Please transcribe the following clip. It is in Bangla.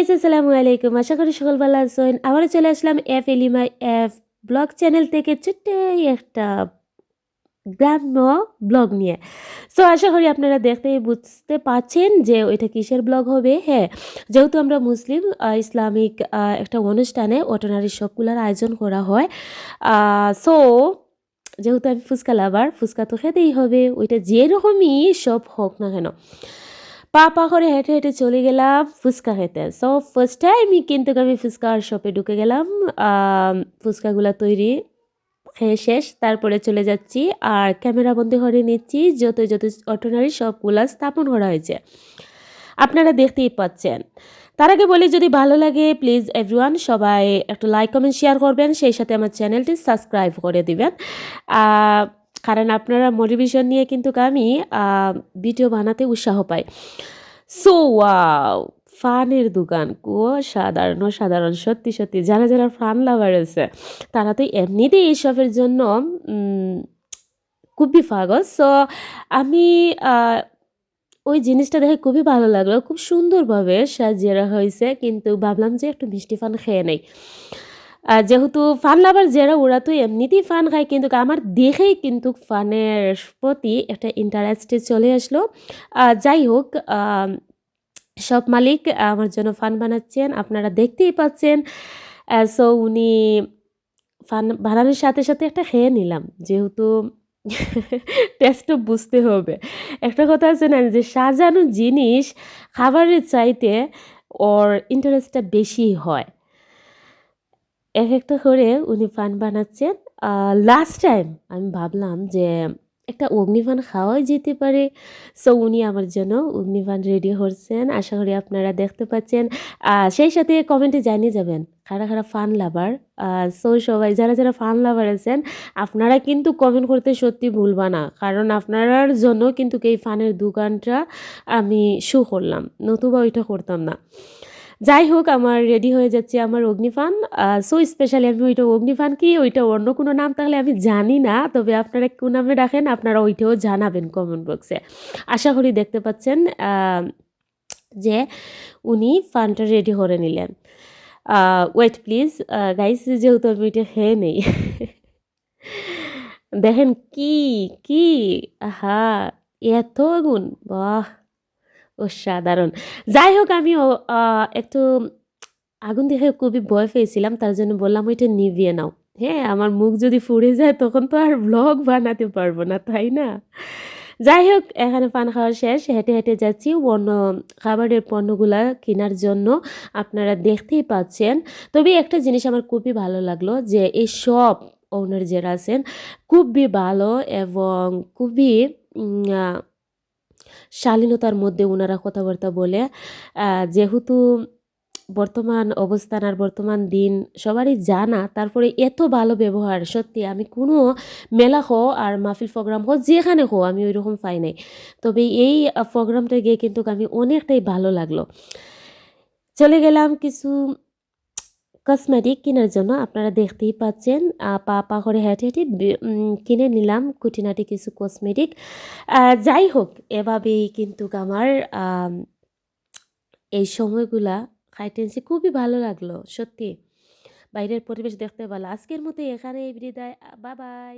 গাইস আসসালামু আলাইকুম আশা করি সকল ভালো আছেন। আবারও চলে আসলাম এফ এলিমা এফ ব্লগ চ্যানেল থেকে ছোট্ট একটা গ্রাম্য ব্লগ নিয়ে। সো আশা করি আপনারা দেখতে বুঝতে পারছেন যে ওইটা কিসের ব্লগ হবে। হ্যাঁ যেহেতু আমরা মুসলিম ইসলামিক একটা অনুষ্ঠানে অটোনারি সবগুলোর আয়োজন করা হয়। সো যেহেতু আমি ফুচকা লাভার ফুচকা তো খেতেই হবে। ওইটা যেরকমই সব হোক না কেন। পা পা করে হেঁটে হেঁটে চলে গেলাম ফুচকা খেতে। সো ফার্স্ট টাইমই কিন্তু আমি ফুচকার শপে ঢুকে গেলাম। ফুচকাগুলো তৈরি খেয়ে শেষ। তারপরে চলে যাচ্ছি আর ক্যামেরা বন্দি করে নিচ্ছি। যত যত অটোনারি সবগুলা স্থাপন করা হয়েছে, আপনারা দেখতেই পাচ্ছেন। তার আগে বলি, যদি ভালো লাগে প্লিজ এভরিওয়ান সবাই একটু লাইক কমেন্ট শেয়ার করবেন। সেই সাথে আমার চ্যানেলটি সাবস্ক্রাইব করে দিবেন। কারণ আপনারা মোটিভেশন নিয়ে কিন্তু আমি ভিডিও বানাতে উৎসাহ পাই। সো ওয়াও ফানের দোকান। কো সাধারণ সাধারণ, সত্যি সত্যি। যারা যারা ফান লাভার আছে, তারা তো এমনিতেই এইসবের জন্য খুবই পাগল। সো আমি ওই জিনিসটা দেখে খুবই ভালো লাগল। খুব সুন্দরভাবে সাজিয়ে রাখা হয়েছে, কিন্তু ভাবলাম যে একটু মিষ্টি ফান খেয়ে নেই। যেহেতু ফান লাভার যারা, ওরা তো এমনিতেই ফান খায়, কিন্তু আমার দেখেই কিন্তু ফানের প্রতি একটা ইন্টারেস্টে চলে আসলো। যাই হোক সব মালিক আমার জন্য ফান বানাচ্ছেন, আপনারা দেখতেই পাচ্ছেন। সো উনি ফান বানানোর সাথে সাথে একটা খেয়ে নিলাম, যেহেতু টেস্টও বুঝতে হবে। একটা কথা আছে না, যে সাজানো জিনিস খাবারের চাইতে ওর ইন্টারেস্টটা বেশি হয়। এক একটা করে উনি ফান বানাচ্ছেন। লাস্ট টাইম আমি ভাবলাম যে একটা অগ্নিফান খাওয়াই যেতে পারে। সো উনি আমার জন্য অগ্নিফান রেডি হচ্ছেন আশা করি আপনারা দেখতে পাচ্ছেন। সেই সাথে কমেন্টে জানিয়ে যাবেন খারা খারা ফান লাভার সো সবাই যারা যারা ফান লাভার আছেন, আপনারা কিন্তু কমেন্ট করতে সত্যি ভুলবা না। কারণ আপনার জন্য কিন্তু এই ফানের দোকানটা আমি শু করলাম। নতুবা ওইটা করতাম না। যাই হোক আমার রেডি হয়ে যাচ্ছে আমার অগ্নিফান। সো স্পেশালি আমি ওইটা অগ্নিফান কি, ওইটা অন্য কোনো নাম তাহলে আমি জানি না, তবে আপনারা কোন নামে রাখেন, আপনারা ওইটাও জানাবেন কমেন্ট বক্সে আশা করি দেখতে পাচ্ছেন যে উনি ফানটা রেডি করে নিলেন। ওয়েট প্লিজ গাইস যেহেতু আমি এটা খেয়ে নেই। দেখেন কি কি, আহা, এত গুণ, বাহ। অসাধারণ। যাই হোক আমি একটু আগুন দেখে খুবই ভয় পেয়েছিলাম, তার জন্য বললাম ওইটা নিভিয়ে নাও। হ্যাঁ আমার মুখ যদি ফুড়ে যায়, তখন তো আর ব্লগ বানাতে পারব না, তাই না? যাই হোক এখানে পান খাওয়া শেষ, হেঁটে হেঁটে যাচ্ছি। অন্য খাবারের পণ্যগুলা কেনার জন্য আপনারা দেখতেই পাচ্ছেন। তবে একটা জিনিস আমার খুবই ভালো লাগল, যে এই সব ওনার যারা আছেন, খুবই ভালো এবং খুবই শালীনতার মধ্যে ওনারা কথাবার্তা বলে যেহেতু বর্তমান অবস্থান আর বর্তমান দিন সবারই জানা, তারপরে এত ভালো ব্যবহার, সত্যি আমি কোনো মেলা হো আর মাহফিল প্রোগ্রাম হো যেখানে হো আমি ওই রকম পাই নাই। তবে এই প্রোগ্রামটা গিয়ে কিন্তু আমি অনেকটাই ভালো লাগল। চলে গেলাম কিছু কসমেটিক কেনার জন্য আপনারা দেখতেই পাচ্ছেন পা পা করে হেঁটে হেঁটে কিনে নিলাম কুটিনাটি কিছু কসমেটিক যাই হোক, এভাবেই কিন্তু আমার এই সময়গুলা খাইটেন্সি খুবই ভালো লাগল, সত্যি। বাইরের পরিবেশ দেখতে ভালো। আজকের মতো এখানে বিদায় বা বাই